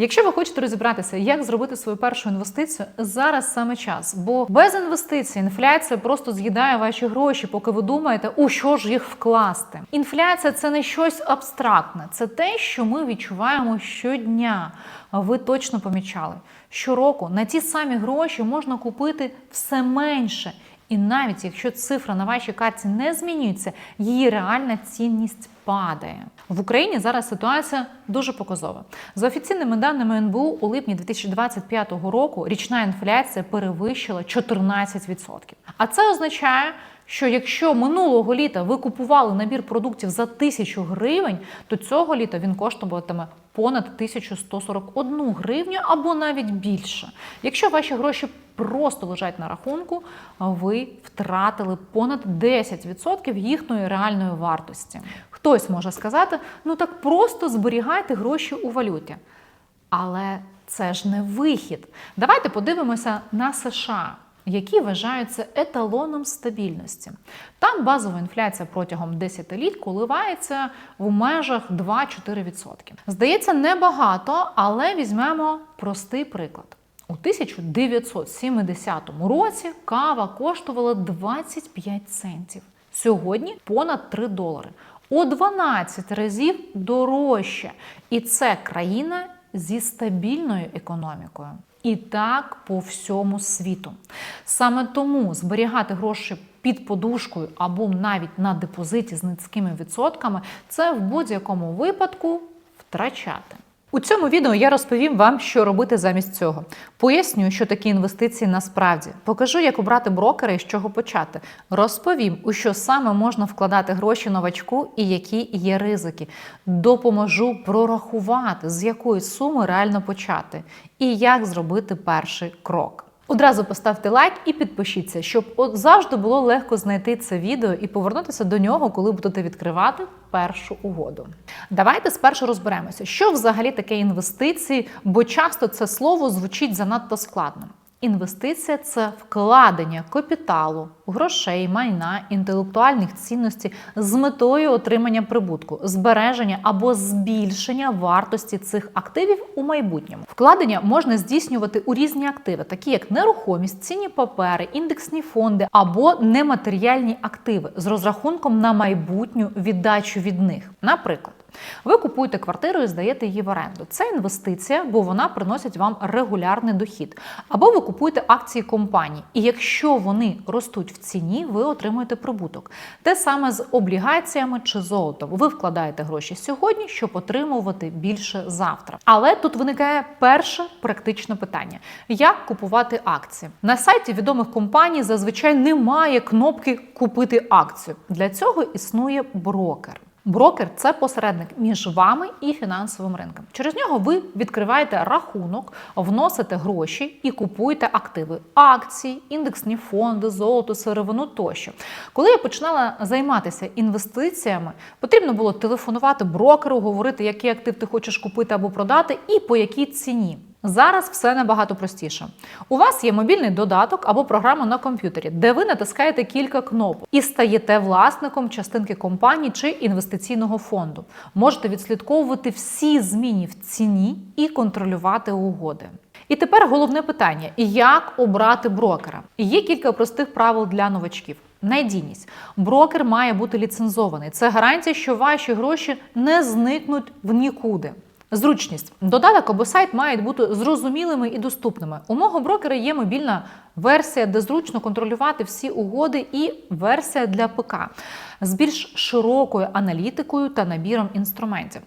Якщо ви хочете розібратися, як зробити свою першу інвестицію, зараз саме час. Бо без інвестицій інфляція просто з'їдає ваші гроші, поки ви думаєте, у що ж їх вкласти. Інфляція це не щось абстрактне, це те, що ми відчуваємо щодня. Ви точно помічали. Щороку на ті самі гроші можна купити все менше. І навіть якщо цифра на вашій карті не змінюється, її реальна цінність падає. В Україні зараз ситуація дуже показова. За офіційними даними НБУ, у липні 2025 року річна інфляція перевищила 14%. А це означає, що якщо минулого літа ви купували набір продуктів за тисячу гривень, то цього літа він коштуватиме понад 1141 гривню або навіть більше. Якщо ваші гроші просто лежать на рахунку, ви втратили понад 10% їхньої реальної вартості. Хтось може сказати, ну так просто зберігайте гроші у валюті. Але це ж не вихід. Давайте подивимося на США які вважаються еталоном стабільності. Там базова інфляція протягом 10 літ коливається в межах 2-4%. Здається, небагато, але візьмемо простий приклад. У 1970 році кава коштувала 25 центів. Сьогодні понад 3 долари. У 12 разів дорожче. І це країна зі стабільною економікою. І так по всьому світу. Саме тому зберігати гроші під подушкою або навіть на депозиті з низькими відсотками це в будь-якому випадку втрачати. У цьому відео я розповім вам, що робити замість цього. Поясню, що такі інвестиції насправді. Покажу, як обрати брокера і з чого почати. Розповім, у що саме можна вкладати гроші новачку і які є ризики. Допоможу прорахувати, з якої суми реально почати, і як зробити перший крок. Одразу поставте лайк і підпишіться, щоб от завжди було легко знайти це відео і повернутися до нього, коли будете відкривати першу угоду. Давайте спершу розберемося, що взагалі таке інвестиції, бо часто це слово звучить занадто складно. Інвестиція це вкладення капіталу, грошей, майна, інтелектуальних цінностей з метою отримання прибутку, збереження або збільшення вартості цих активів у майбутньому. Вкладення можна здійснювати у різні активи, такі як нерухомість, цінні папери, індексні фонди або нематеріальні активи з розрахунком на майбутню віддачу від них. Наприклад. Ви купуєте квартиру і здаєте її в оренду. Це інвестиція, бо вона приносить вам регулярний дохід. Або ви купуєте акції компанії, і якщо вони ростуть в ціні, ви отримуєте прибуток. Те саме з облігаціями чи золотом. Ви вкладаєте гроші сьогодні, щоб отримувати більше завтра. Але тут виникає перше практичне питання: як купувати акції? На сайті відомих компаній зазвичай немає кнопки Купити акцію. Для цього існує брокер. Брокер це посередник між вами і фінансовим ринком. Через нього ви відкриваєте рахунок, вносите гроші і купуєте активи, акції, індексні фонди, золото, сировину тощо. Коли я починала займатися інвестиціями, потрібно було телефонувати брокеру, говорити, який актив ти хочеш купити або продати, і по якій ціні. Зараз все набагато простіше. У вас є мобільний додаток або програма на комп'ютері, де ви натискаєте кілька кнопок і стаєте власником частинки компанії чи інвестиційного фонду. Можете відслідковувати всі зміни в ціні і контролювати угоди. І тепер головне питання: як обрати брокера? Є кілька простих правил для новачків. Надійність. Брокер має бути ліцензований. Це гарантія, що ваші гроші не зникнуть в нікуди. Зручність. Додаток або сайт мають бути зрозумілими і доступними. У мого брокера є мобільна версія, де зручно контролювати всі угоди, і версія для ПК з більш широкою аналітикою та набіром інструментів.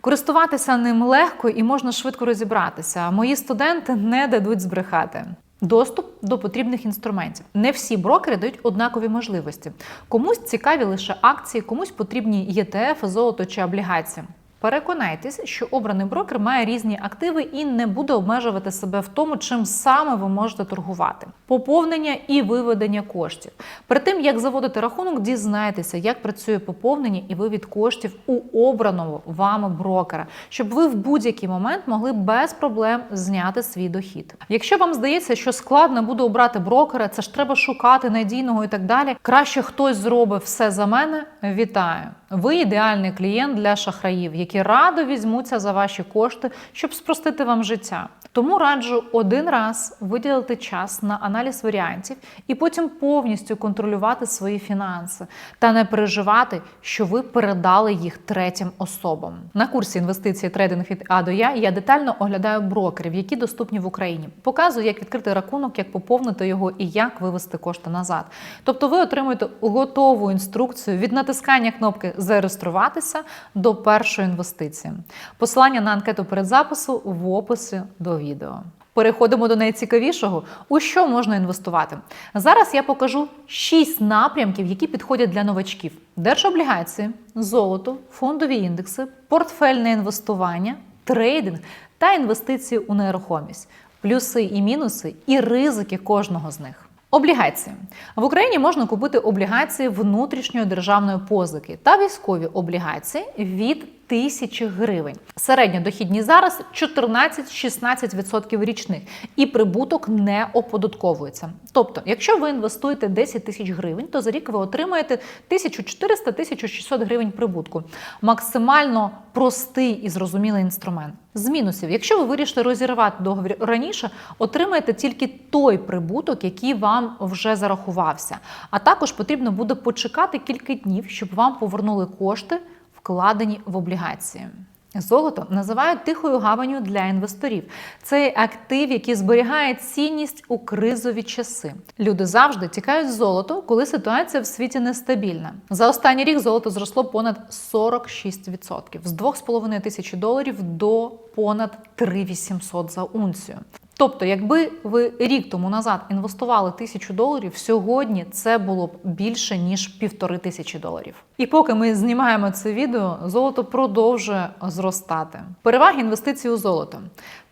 Користуватися ним легко і можна швидко розібратися. Мої студенти не дадуть збрехати. Доступ до потрібних інструментів. Не всі брокери дають однакові можливості. Комусь цікаві лише акції, комусь потрібні ЄТФ, золото чи облігації. Переконайтесь, що обраний брокер має різні активи і не буде обмежувати себе в тому, чим саме ви можете торгувати. Поповнення і виведення коштів. Перед тим як заводити рахунок, дізнайтеся, як працює поповнення і вивід коштів у обраного вами брокера, щоб ви в будь-який момент могли без проблем зняти свій дохід. Якщо вам здається, що складно буде обрати брокера, це ж треба шукати надійного і так далі. Краще хтось зробить все за мене. Вітаю! Ви ідеальний клієнт для шахраїв, які радо візьмуться за ваші кошти, щоб спростити вам життя. Тому раджу один раз виділити час на аналіз варіантів і потім повністю контролювати свої фінанси та не переживати, що ви передали їх третім особам. На курсі інвестиції трейдинг від А до Я я детально оглядаю брокерів, які доступні в Україні. Показую, як відкрити рахунок, як поповнити його і як вивести кошти назад. Тобто, ви отримуєте готову інструкцію від натискання кнопки Зареєструватися до першої інвестиції. Посилання на анкету перед запису в описі до відео. Переходимо до найцікавішого, у що можна інвестувати. Зараз я покажу 6 напрямків, які підходять для новачків: держоблігації, золото, фондові індекси, портфельне інвестування, трейдинг та інвестиції у нерухомість, плюси і мінуси, і ризики кожного з них. Облігації в Україні можна купити облігації внутрішньої державної позики та військові облігації від тисячі гривень. Середня дохідність зараз 14-16% річних, і прибуток не оподатковується. Тобто, якщо ви інвестуєте 10 тисяч гривень, то за рік ви отримаєте 1400-1600 гривень прибутку. Максимально простий і зрозумілий інструмент. З мінусів, якщо ви вирішите розірвати договір раніше, отримаєте тільки той прибуток, який вам вже зарахувався. А також потрібно буде почекати кілька днів, щоб вам повернули кошти, вкладені в облігації. Золото називають тихою гаванню для інвесторів. Це актив, який зберігає цінність у кризові часи. Люди завжди тікають з золото, коли ситуація в світі нестабільна. За останній рік золото зросло понад 46%, з 2,5 тисячі доларів до понад 3800 за унцію. Тобто, якби ви рік тому назад інвестували тисячу доларів, сьогодні це було б більше ніж півтори тисячі доларів. І поки ми знімаємо це відео, золото продовжує зростати. Переваги інвестицій у золото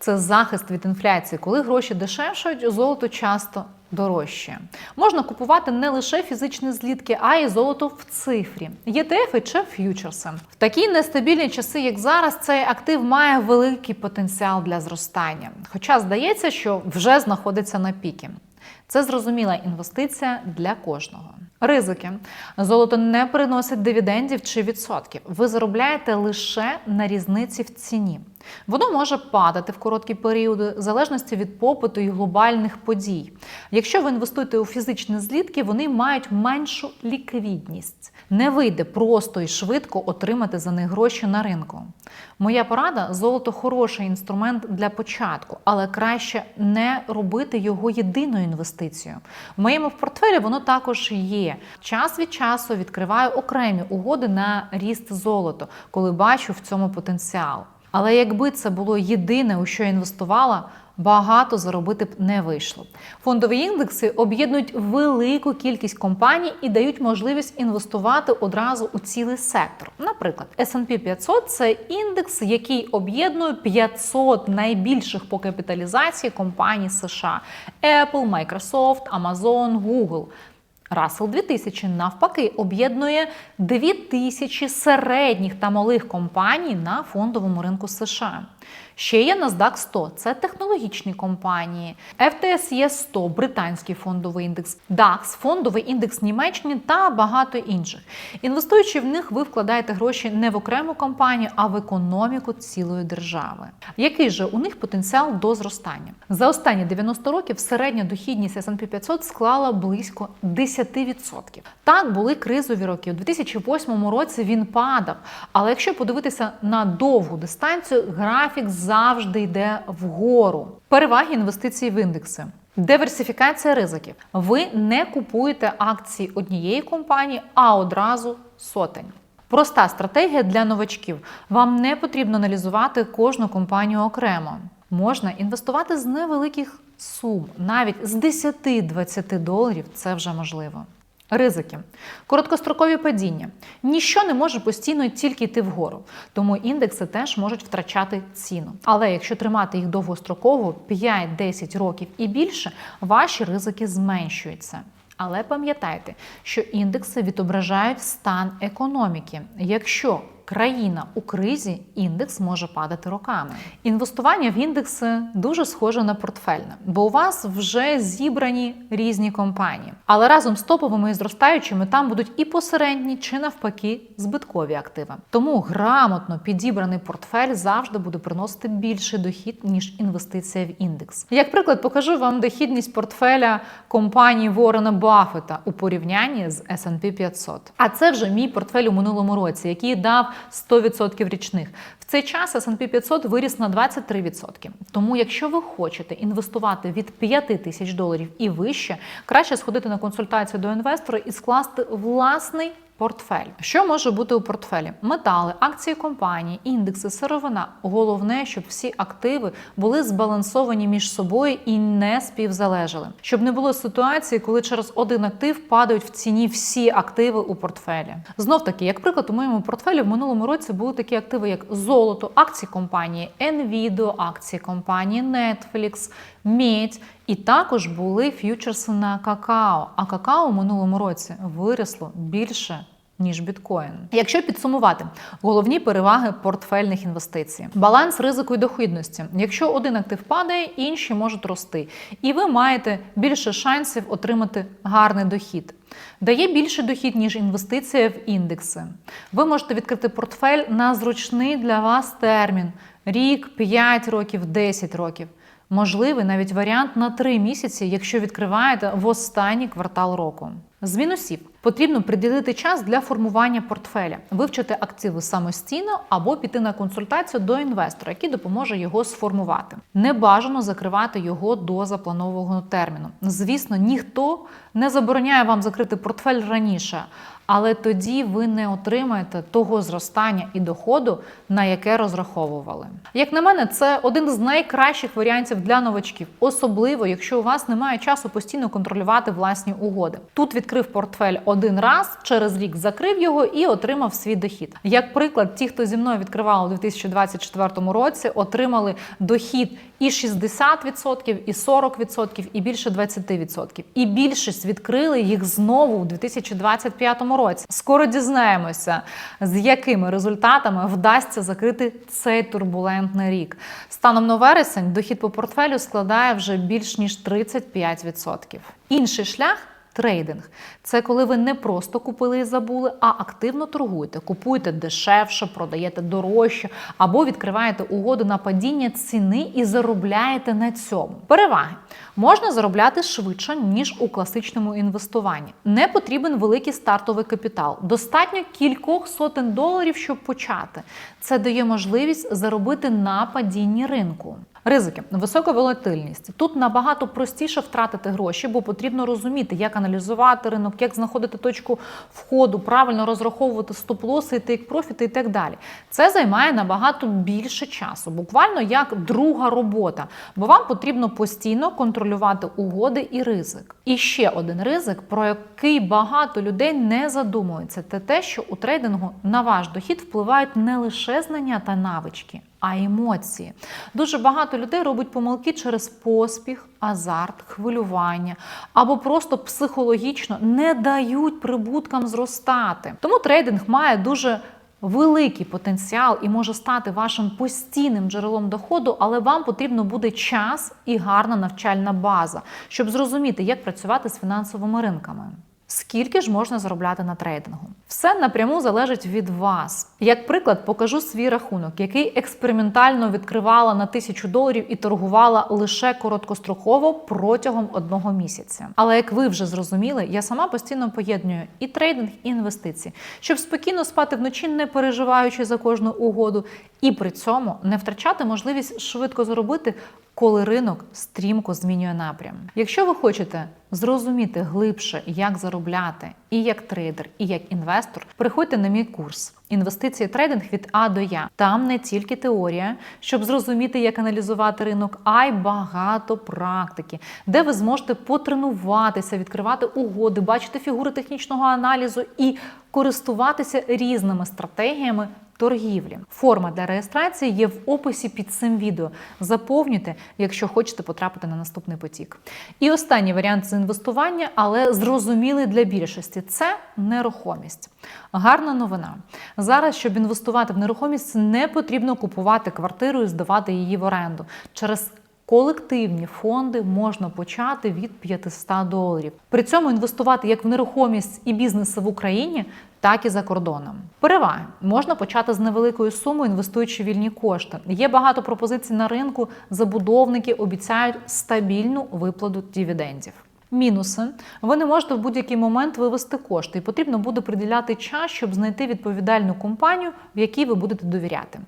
це захист від інфляції. Коли гроші дешевшають, золото часто дорожче. Можна купувати не лише фізичні злітки, а й золото в цифрі, ЄТФи чи ф'ючерси. В такі нестабільні часи, як зараз, цей актив має великий потенціал для зростання. Хоча здається, що вже знаходиться на піки. Це зрозуміла інвестиція для кожного. Ризики. Золото не приносить дивідендів чи відсотків. Ви заробляєте лише на різниці в ціні. Воно може падати в короткі періоди, в залежності від попиту і глобальних подій. Якщо ви інвестуєте у фізичні злітки, вони мають меншу ліквідність. Не вийде просто і швидко отримати за них гроші на ринку. Моя порада золото хороший інструмент для початку, але краще не робити його єдиною інвестицією. В моєму портфелі воно також є. Час від часу відкриваю окремі угоди на ріст золота, коли бачу в цьому потенціал. Але якби це було єдине, у що інвестувала, багато заробити б не вийшло. Фондові індекси об'єднують велику кількість компаній і дають можливість інвестувати одразу у цілий сектор. Наприклад, S&P 500 – це індекс, який об'єднує 500 найбільших по капіталізації компаній США: Apple, Microsoft, Amazon, Google. Russell 2000 навпаки об'єднує 2000 середніх та малих компаній на фондовому ринку США. Ще є NASDAQ 100 – це технологічні компанії, FTSE 100 – британський фондовий індекс, DAX – фондовий індекс Німеччини та багато інших. Інвестуючи в них, ви вкладаєте гроші не в окрему компанію, а в економіку цілої держави. Який же у них потенціал до зростання? За останні 90 років середня дохідність S&P 500 склала близько 10%. Так були кризові роки. У 2008 році він падав. Але якщо подивитися на довгу дистанцію, графік завжди йде вгору. Переваги інвестицій в індекси. Диверсифікація ризиків. Ви не купуєте акції однієї компанії, а одразу сотень. Проста стратегія для новачків. Вам не потрібно аналізувати кожну компанію окремо. Можна інвестувати з невеликих сум, навіть з 10-20 доларів це вже можливо. Ризики, короткострокові падіння. Ніщо не може постійно тільки йти вгору, тому індекси теж можуть втрачати ціну. Але якщо тримати їх довгостроково 5-10 років і більше, ваші ризики зменшуються. Але пам'ятайте, що індекси відображають стан економіки. Якщо країна у кризі, індекс може падати роками. Інвестування в індекси дуже схоже на портфельне, бо у вас вже зібрані різні компанії. Але разом з топовими і зростаючими там будуть і посередні, чи навпаки збиткові активи. Тому грамотно підібраний портфель завжди буде приносити більший дохід ніж інвестиція в індекс. Як приклад, покажу вам дохідність портфеля компанії Ворена Баффета у порівнянні з S&P 500. А це вже мій портфель у минулому році, який дав 100% річних. В цей час S&P 500 виріс на 23%. Тому, якщо ви хочете інвестувати від 5 тисяч доларів і вище, краще сходити на консультацію до інвестора і скласти власний Портфель. Що може бути у портфелі? Метали, акції компанії, індекси, сировина. Головне, щоб всі активи були збалансовані між собою і не співзалежали. Щоб не було ситуації, коли через один актив падають в ціні всі активи у портфелі. Знов таки, як приклад, у моєму портфелі в минулому році були такі активи, як золото, акції компанії, Nvidia, акції компанії Netflix, медь. І також були ф'ючерси на какао. А какао в минулому році виросло більше. Ніж біткоін. Якщо підсумувати головні переваги портфельних інвестицій, баланс ризику і дохідності. Якщо один актив падає, інші можуть рости, і ви маєте більше шансів отримати гарний дохід. Дає більше дохід, ніж інвестиція в індекси. Ви можете відкрити портфель на зручний для вас термін: рік, 5 років, 10 років. Можливий навіть варіант на 3 місяці, якщо відкриваєте в останній квартал року. З мінусів потрібно приділити час для формування портфеля, вивчити активи самостійно або піти на консультацію до інвестора, який допоможе його сформувати. Не бажано закривати його до запланованого терміну. Звісно, ніхто не забороняє вам закрити портфель раніше, але тоді ви не отримаєте того зростання і доходу, на яке розраховували. Як на мене, це один з найкращих варіантів для новачків, особливо якщо у вас немає часу постійно контролювати власні угоди. Тут відкрив портфель один раз, через рік закрив його і отримав свій дохід. Як приклад, ті, хто зі мною відкривав у 2024 році, отримали дохід і 60%, і 40%, і більше 20%. І більшість відкрили їх знову у 2025 році. Скоро дізнаємося, з якими результатами вдасться закрити цей турбулентний рік. Станом на вересень дохід по портфелю складає вже більш ніж 35%. Інший шлях. Трейдинг це коли ви не просто купили і забули, а активно торгуєте. Купуєте дешевше, продаєте дорожче або відкриваєте угоду на падіння ціни і заробляєте на цьому. Переваги можна заробляти швидше ніж у класичному інвестуванні. Не потрібен великий стартовий капітал. Достатньо кількох сотень доларів, щоб почати. Це дає можливість заробити на падінні ринку. Ризики, висока волатильність. Тут набагато простіше втратити гроші, бо потрібно розуміти, як аналізувати ринок, як знаходити точку входу, правильно розраховувати стоп-лоси, тейк-профіти і так далі. Це займає набагато більше часу, буквально як друга робота, бо вам потрібно постійно контролювати угоди і ризик. І ще один ризик, про який багато людей не задумується, це те, що у трейдингу на ваш дохід впливають не лише знання та навички а емоції. Дуже багато людей робить помилки через поспіх, азарт, хвилювання або просто психологічно не дають прибуткам зростати. Тому трейдинг має дуже Великий потенціал і може стати вашим постійним джерелом доходу, але вам потрібно буде час і гарна навчальна база, щоб зрозуміти, як працювати з фінансовими ринками. Скільки ж можна заробляти на трейдингу? Все напряму залежить від вас. Як приклад, покажу свій рахунок, який експериментально відкривала на тисячу доларів і торгувала лише короткостроково протягом одного місяця. Але як ви вже зрозуміли, я сама постійно поєдную і трейдинг, і інвестиції, щоб спокійно спати вночі, не переживаючи за кожну угоду, і при цьому не втрачати можливість швидко заробити коли ринок стрімко змінює напрям. Якщо ви хочете зрозуміти глибше, як заробляти і як трейдер, і як інвестор, приходьте на мій курс. Інвестиції трейдинг від А до Я. Там не тільки теорія, щоб зрозуміти, як аналізувати ринок, а й багато практики, де ви зможете потренуватися, відкривати угоди, бачити фігури технічного аналізу і користуватися різними стратегіями торгівлі. Форма для реєстрації є в описі під цим відео. Заповнюйте, якщо хочете потрапити на наступний потік. І останній варіант це інвестування, але зрозумілий для більшості це нерухомість. Гарна новина. Зараз, щоб інвестувати в нерухомість, не потрібно купувати квартиру і здавати її в оренду. Через Колективні фонди можна почати від 500 доларів. При цьому інвестувати як в нерухомість і бізнеси в Україні, так і за кордоном. Переваги можна почати з невеликої суми, інвестуючи вільні кошти. Є багато пропозицій на ринку. Забудовники обіцяють стабільну виплату дивідендів. Мінуси ви не можете в будь-який момент вивести кошти, і потрібно буде приділяти час, щоб знайти відповідальну компанію, в якій ви будете довіряти.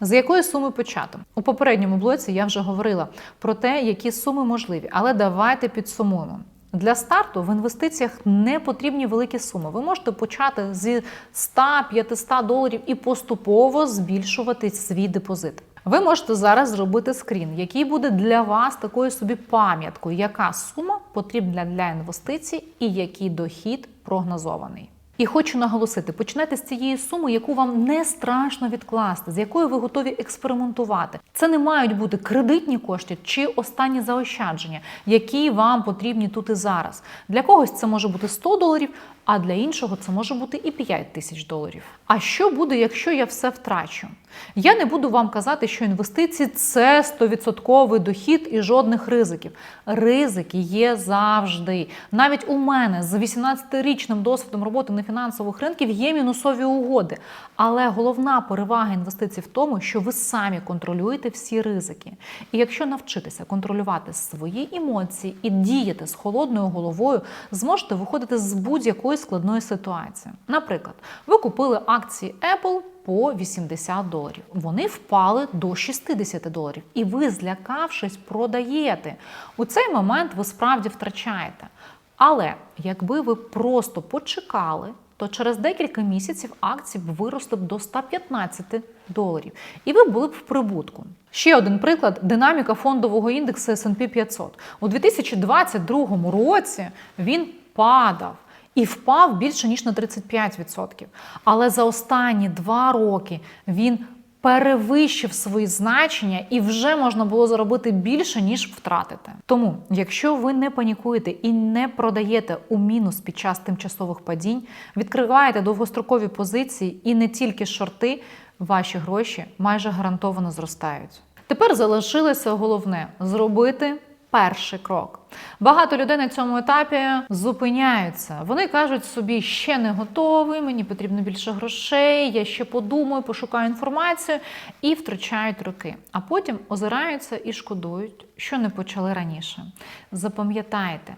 З якої суми почати? У попередньому блоці я вже говорила про те, які суми можливі, але давайте підсумуємо. Для старту в інвестиціях не потрібні великі суми. Ви можете почати зі 100-500 доларів і поступово збільшувати свій депозит. Ви можете зараз зробити скрін, який буде для вас такою собі пам'яткою, яка сума потрібна для інвестицій і який дохід прогнозований. І хочу наголосити: почнете з цієї суми, яку вам не страшно відкласти, з якою ви готові експериментувати. Це не мають бути кредитні кошти чи останні заощадження, які вам потрібні тут і зараз. Для когось це може бути 100 доларів, а для іншого це може бути і 5 тисяч доларів. А що буде, якщо я все втрачу? Я не буду вам казати, що інвестиції це 100% дохід і жодних ризиків. Ризики є завжди. Навіть у мене з 18-річним досвідом роботи на фінансових ринків є мінусові угоди. Але головна перевага інвестицій в тому, що ви самі контролюєте всі ризики. І якщо навчитися контролювати свої емоції і діяти з холодною головою, зможете виходити з будь-якої складної ситуації. Наприклад, ви купили акції Apple по 80 доларів. Вони впали до 60 доларів. І ви, злякавшись, продаєте. У цей момент ви справді втрачаєте. Але якби ви просто почекали, то через декілька місяців акції б виросли б до 115 доларів, і ви були б в прибутку. Ще один приклад: динаміка фондового індексу S&P 500. У 2022 році він падав і впав більше ніж на 35%. Але за останні два роки він перевищив свої значення і вже можна було заробити більше, ніж втратити. Тому, якщо ви не панікуєте і не продаєте у мінус під час тимчасових падінь, відкриваєте довгострокові позиції і не тільки шорти, ваші гроші майже гарантовано зростають. Тепер залишилося головне зробити перший крок. Багато людей на цьому етапі зупиняються. Вони кажуть собі, ще не готовий, мені потрібно більше грошей, я ще подумаю, пошукаю інформацію і втрачають роки. А потім озираються і шкодують, що не почали раніше. Запам'ятайте,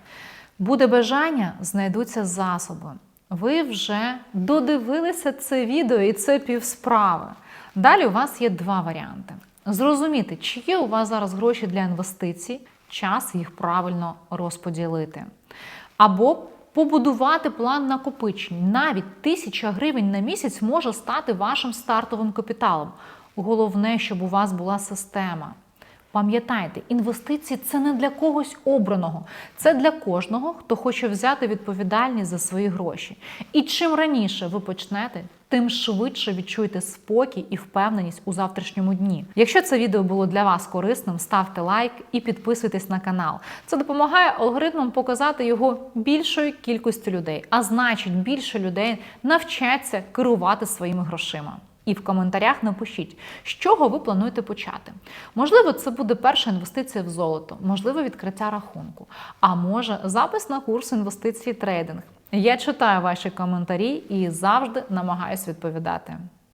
буде бажання, знайдуться засоби. Ви вже додивилися це відео і це півсправи. Далі у вас є два варіанти. Зрозуміти, чи є у вас зараз гроші для інвестицій, час їх правильно розподілити. Або побудувати план накопичень. Навіть тисяча гривень на місяць може стати вашим стартовим капіталом. Головне, щоб у вас була система. Пам'ятайте, інвестиції це не для когось обраного, це для кожного, хто хоче взяти відповідальність за свої гроші. І чим раніше ви почнете, тим швидше відчуєте спокій і впевненість у завтрашньому дні. Якщо це відео було для вас корисним, ставте лайк і підписуйтесь на канал. Це допомагає алгоритмам показати його більшої кількості людей, а значить, більше людей навчаться керувати своїми грошима. І в коментарях напишіть, з чого ви плануєте почати. Можливо, це буде перша інвестиція в золото, можливо, відкриття рахунку, а може запис на курс інвестиції трейдинг. Я читаю ваші коментарі і завжди намагаюся відповідати.